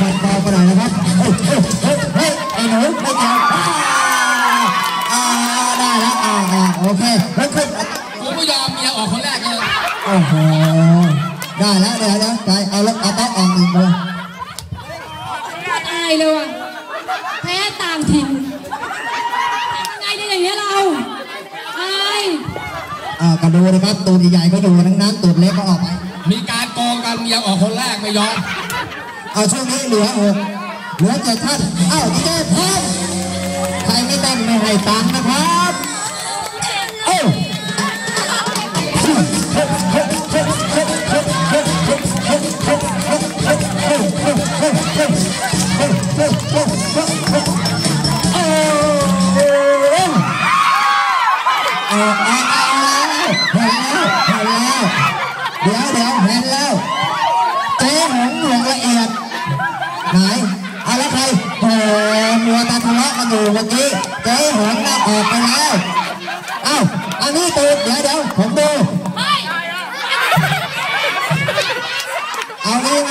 ฟันเบาไปหน่อยนะครับเฮ้ยเฮ้ยเฮ้ยเฮ้ยไอ้หนูไม่เจ็บอ่าอ่าได้แล้วอ่าอ่าโอเคแล้วขึ้นกูไม่ยอมเมียออกคนแรกเลยโอ้โหได้แล้วเดี๋ยวเดี๋ยวใจเอาแล้วเอาโต๊ะออกอีกเลยตายเลยว่ะแพ้ต่างถิ่นยังไงเนี่ยอย่างเงี้ยเราอายอ่าก็ดูนะครับตูดใหญ่ๆก็อยู่ทั้งนั้นตูดเล็กก็ออกไปมีการโกงกันเมียออกคนแรกไม่ยอม เอาช่วงนี้เหลือหกเหลือเจ็ดท่านเอ้าดีเจพร้อมใครไม่เต้นไม่ให้ตังค์นะครับเอ้าเอ แล้วใครโอ้มัวต่ทะเลาะกันอยู่เมื่อกี้เจ๊หงน่ะออกไปแล้วเอ้าอันนี้ตูดเดี๋ยวเดี๋ยวผมดูเอางี้ไหม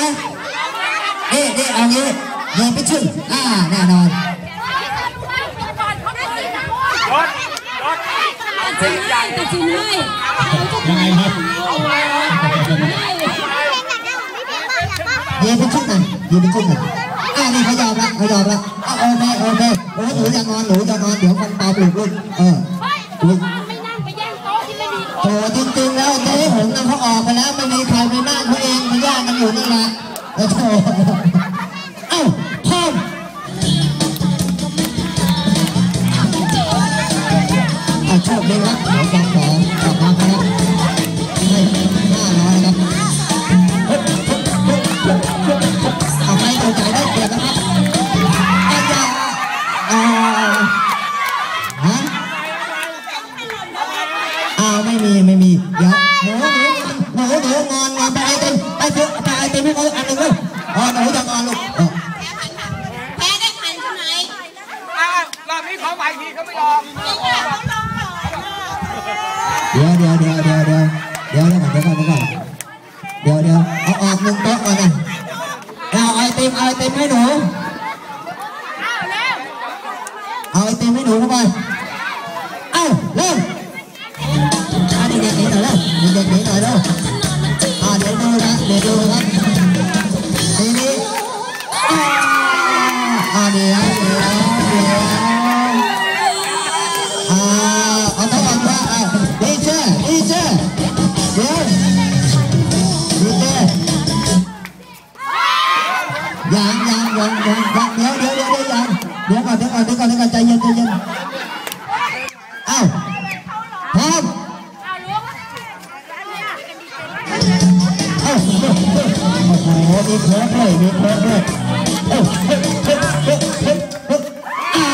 นี่นี่เอางี้เดินไปชึ่งอ่าแน่นอนตัดสินให้ตัดสินให้ยังไงครับยืนเป็นชุดหน่อยยืนเป็นชุดหน่อย นี่เขายอมละเขายอมละอะโอเคโอเคโอ้หนูจะนอนหนูจะนอนเดี๋ยวฟันปลาปลุกลูกเออลูกไม่นั่งไปแย่งโต๊ะที่ไม่มีโถจริงๆแล้วเจ๊หงนั่นเขาออกไปแล้วไม่มีใครไปนั่งเขาเองเขาแยกกันอยู่นี่แหละโอ้โถเอ้าพร้อมอะโชคดีครับเดี๋ยวฟั ทีเขาไม่ยอมเดี๋ยวเดี๋ยวเดี๋ยวเดี๋ยว พร้อมเอ้าโอ้โหมีโค้ดด้วยมีโค้ดด้วยโอ้าเฮ้ยเฮ้ยเฮ้ยเฮ้ยเฮ้อ้า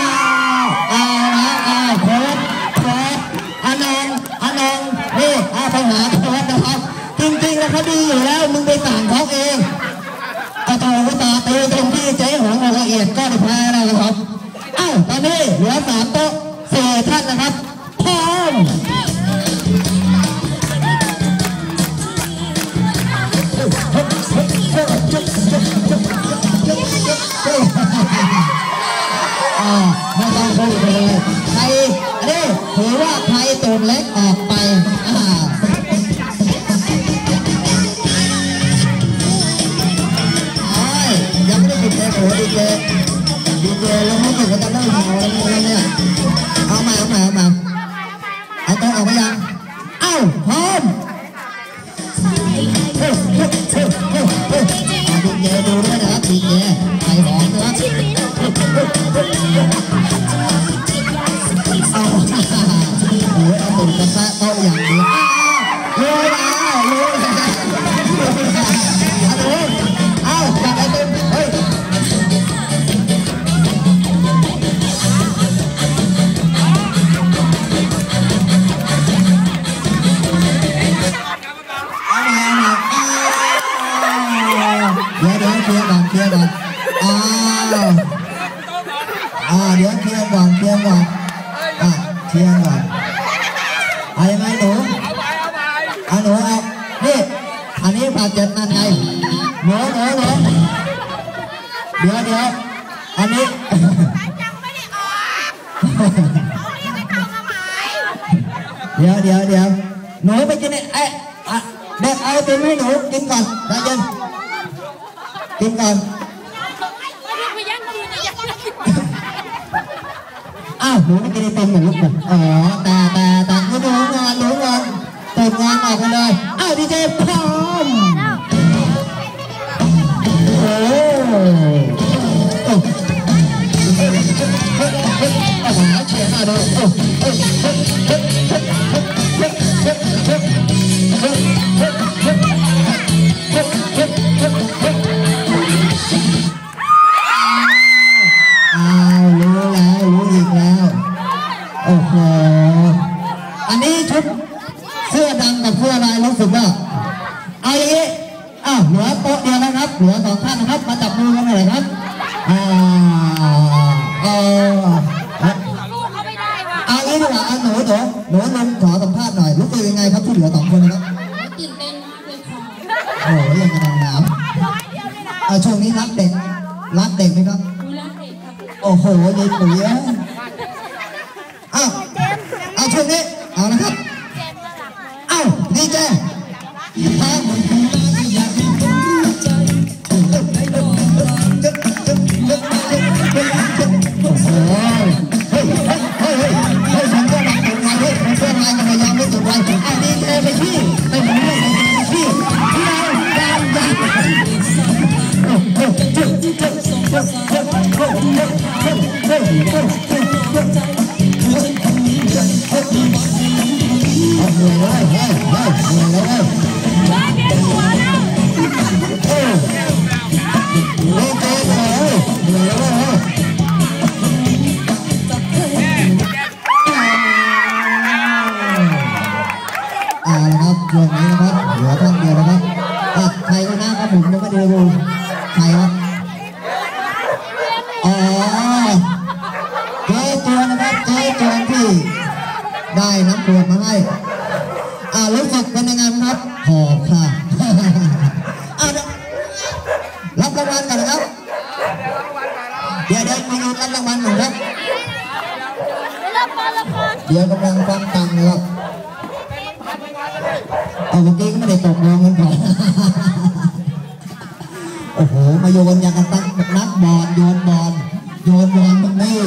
วอ้าวแล้วอ้าวโค้ดโค้ดอันนงอันนงนี่อาไปหาโค้ดนะครับจริงๆแล้วเขาดีอยู่แล้ว เลยโอ้ดีเจดีเจแล้วรู้สึกว่าจะเริ่มเมาแล้วเนี่ยเอ เคลียร์ก่อนเอายังไงหนูเอาไปเอาไปเอาหนูเอานี่อันนี้บาดเจ็บนั่นไงหนูหนูหนูเดี๋ยวเดี๋ยวอันนี้ยังไม่ได้ออกเขาเรียกให้เข้ามาใหม่เดี๋ยวเดี๋ยวเดี๋ยวหนูไปกินไอ้ไอ้อะเด็กเอาไอติมให้หนูกินก่อนใจเย็นกินก่อน อ้าวหนูไม่กินไอติมเหมือนลูกผมอ๋อแต่แต่แต่หนูงอนหนูงอนตกงานออกกันเลยอ้าวดีเจพร้อม หนูหนูลงขอสัมภาษณ์หน่อยรู้สึกยังไงครับที่เหลือสองคนนะครับตื่นเต้นมากเลยค่ะโอ้โหยังกระดังน้ร้อยเดียวเลยนะำเอาช่วงนี้รักเด็กรักเด็กไหมครับดูแลเด็กครับโอ้โหยายปุ๋ยเอ้ยอ้าวเอาช่วงนี้เอานะครับเอ้าดีเจพร้อมโอ้โหเฮ้ยเฮ้ ได้น้ำขวมาให้อ่ารู้สึกเป็นยังไงครับหอบค่ะอ่าเดี๋ยวรับรางวัลกันนะครับ เดี๋ยวเดี๋ยวมีรับรางวัลหน่อยครับเดี๋ยวกำลังฟังตังค์ครับเอาเมื่อกี้ก็ไม่ได้ตกลงกันก่อนโอ้โห มาโยนอย่างกันตั้งนักบอลโยนบอลโยนบอลตรงนี้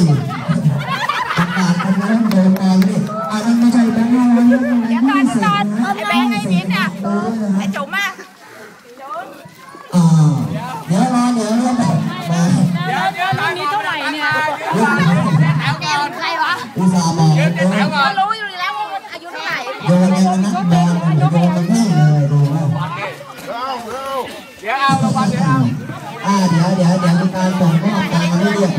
ประกาศกันแล้วโยนบอลนี่ Jangan-jangan nambah, jangan nambah itu. Ah, dia dia dia di kantong kok apa lihat